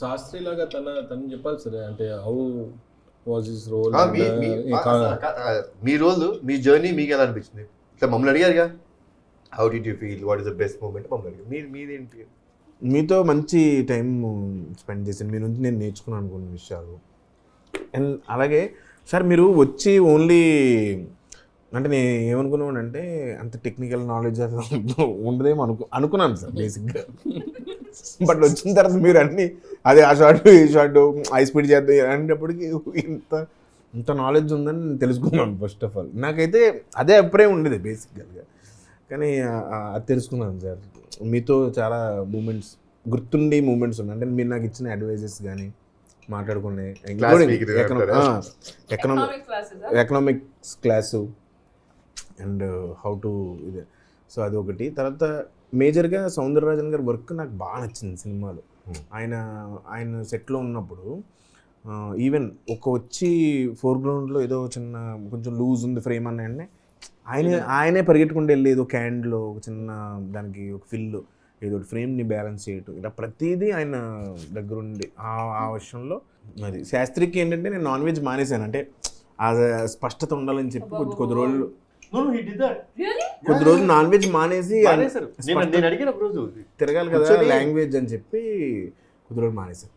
శాస్త్రి లాగా తన తను చెప్పాలి సార్ అంటే హౌ వాజ్ హిస్ రోల్ మీ- ఆ, ఆ, మీ రోల్ మీ జర్నీ మీకు ఎలా అనిపించింది? ఇట్లా మమ్మల్ని అడిగారుగా? How do you feel what is the best moment మమ్మల్ని అడిగారు. మీరు మీదేంటి? మీతో మంచి టైం స్పెండ్ చేశాను మీ నుంచి నేను నేర్చుకున్నాను కొన్ని విషయాలు. అండ్ అలాగే సార్ మీరు వచ్చి ఓన్లీ అంటే నేను ఏమనుకున్నాను అంటే అంత టెక్నికల్ నాలెడ్జ్ ఉండదేమో అనుకు అనుకున్నాను సార్ బేసిక్గా బట్ వచ్చిన తర్వాత మీరు అన్ని అదే ఆ షార్ట్ ఈ షార్ట్ హై స్పీడ్ చేద్దాం అనేటప్పటికి ఇంత ఇంత నాలెడ్జ్ ఉందని నేను తెలుసుకున్నాను ఫస్ట్ ఆఫ్ ఆల్ నాకైతే అదే అభిప్రాయం ఉండేది బేసిక్గా కానీ అది తెలుసుకున్నాను సార్. మీతో చాలా మూమెంట్స్ గుర్తుండి మూమెంట్స్ ఉన్నాయి. అంటే మీరు నాకు ఇచ్చిన అడ్వైజెస్ కానీ మాట్లాడుకునే? Economic economics class and how to ఇది. సో అది ఒకటి. తర్వాత మేజర్గా సౌందరరాజన్ గారి వర్క్ నాకు బాగా నచ్చింది సినిమాలో. ఆయన ఆయన సెట్లో ఉన్నప్పుడు ఈవెన్ ఒక వచ్చి ఫోర్గ్రౌండ్లో ఏదో చిన్న కొంచెం లూజ్ ఉంది ఫ్రేమ్ అన్న వెంటనే ఆయన ఆయనే పరిగెట్టుకుంటూ వెళ్ళి ఏదో క్యాండ్లో ఒక చిన్న దానికి ఒక ఫిల్ ఏదో ఫ్రేమ్ని బ్యాలెన్స్ చేయటం ఇలా ప్రతిదీ ఆయన దగ్గరుండి. ఆ ఆ విషయంలో అది శాస్త్రికి ఏంటంటే నేను నాన్ వెజ్ మానేశాను. అంటే ఆ స్పష్టత ఉండాలని చెప్పి కొద్ది కొద్ది రోజులు కొద్ది రోజులు నాన్ వెజ్ మానేసి మానేశారు. నేను నేను అడిగిన ఒక రోజు. తిరగాలి కదా లాంగ్వేజ్ అని చెప్పి కొద్ది రోజులు మానేశాను